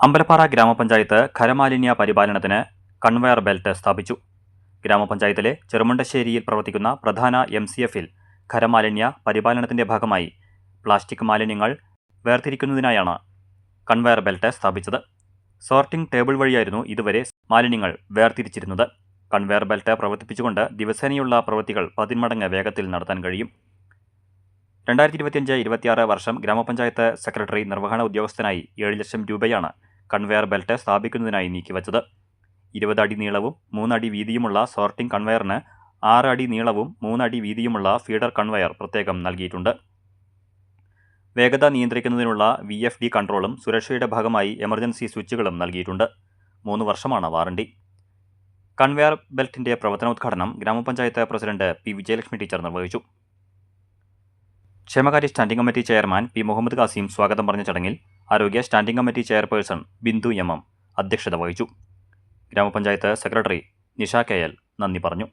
അമ്പലപ്പാറ ഗ്രാമപഞ്ചായത്ത് ഖരമാലിന്യ പരിപാലനത്തിന് conveyor belt സ്ഥാപിച്ചു. ഗ്രാമപഞ്ചായത്തിലെ ചെറുമുണ്ടശ്ശേരിയിൽ പ്രവർത്തിക്കുന്ന പ്രധാന എം സി എഫിൽ ഖരമാലിന്യ പരിപാലനത്തിന്റെ ഭാഗമായി പ്ലാസ്റ്റിക് മാലിന്യങ്ങൾ വേർതിരിക്കുന്നതിനായാണ് കൺവെയർ ബെൽറ്റ് സ്ഥാപിച്ചത്. സോർട്ടിംഗ് ടേബിൾ വഴിയായിരുന്നു ഇതുവരെ മാലിന്യങ്ങൾ വേർതിരിച്ചിരുന്നത്. കൺവെയർ ബെൽറ്റ് പ്രവർത്തിപ്പിച്ചുകൊണ്ട് ദിവസേനയുള്ള പ്രവൃത്തികൾ പതിന്മടങ്ങ് വേഗത്തിൽ നടത്താൻ കഴിയും. രണ്ടായിരത്തി ഇരുപത്തിയഞ്ച് ഇരുപത്തിയാറ് വർഷം ഗ്രാമപഞ്ചായത്ത് സെക്രട്ടറി നിർവഹണ ഉദ്യോഗസ്ഥനായി ഏഴ് ലക്ഷം രൂപയാണ് കൺവെയർ ബെൽറ്റ് സ്ഥാപിക്കുന്നതിനായി നീക്കിവച്ചത് ഇരുപത് അടി നീളവും മൂന്നടി വീതിയുമുള്ള സോർട്ടിംഗ് കൺവെയറിന് ആറ് അടി നീളവും മൂന്നടി വീതിയുമുള്ള ഫീഡർ കൺവെയർ പ്രത്യേകം നൽകിയിട്ടുണ്ട്. വേഗത നിയന്ത്രിക്കുന്നതിനുള്ള വി എഫ് ഡി കൺട്രോളും സുരക്ഷയുടെ ഭാഗമായി എമർജൻസി സ്വിച്ചുകളും നൽകിയിട്ടുണ്ട്. മൂന്ന് വർഷമാണ് വാറണ്ടി കൺവെയർ ബെൽറ്റിന്റെ പ്രവർത്തനോദ്ഘാടനം ഗ്രാമപഞ്ചായത്ത് പ്രസിഡന്റ് പി വിജയലക്ഷ്മി ടീച്ചർ നിർവഹിച്ചു. ക്ഷേമകാര്യ standing committee chairman P Muhammad Khasim സ്വാഗതം പറഞ്ഞ ചടങ്ങിൽ ആരോഗ്യ standing committee chairperson Bindu M M അധ്യക്ഷത വഹിച്ചു. ഗ്രാമപഞ്ചായത്ത് സെക്രട്ടറി നിഷ കെ എൽ നന്ദി പറഞ്ഞു.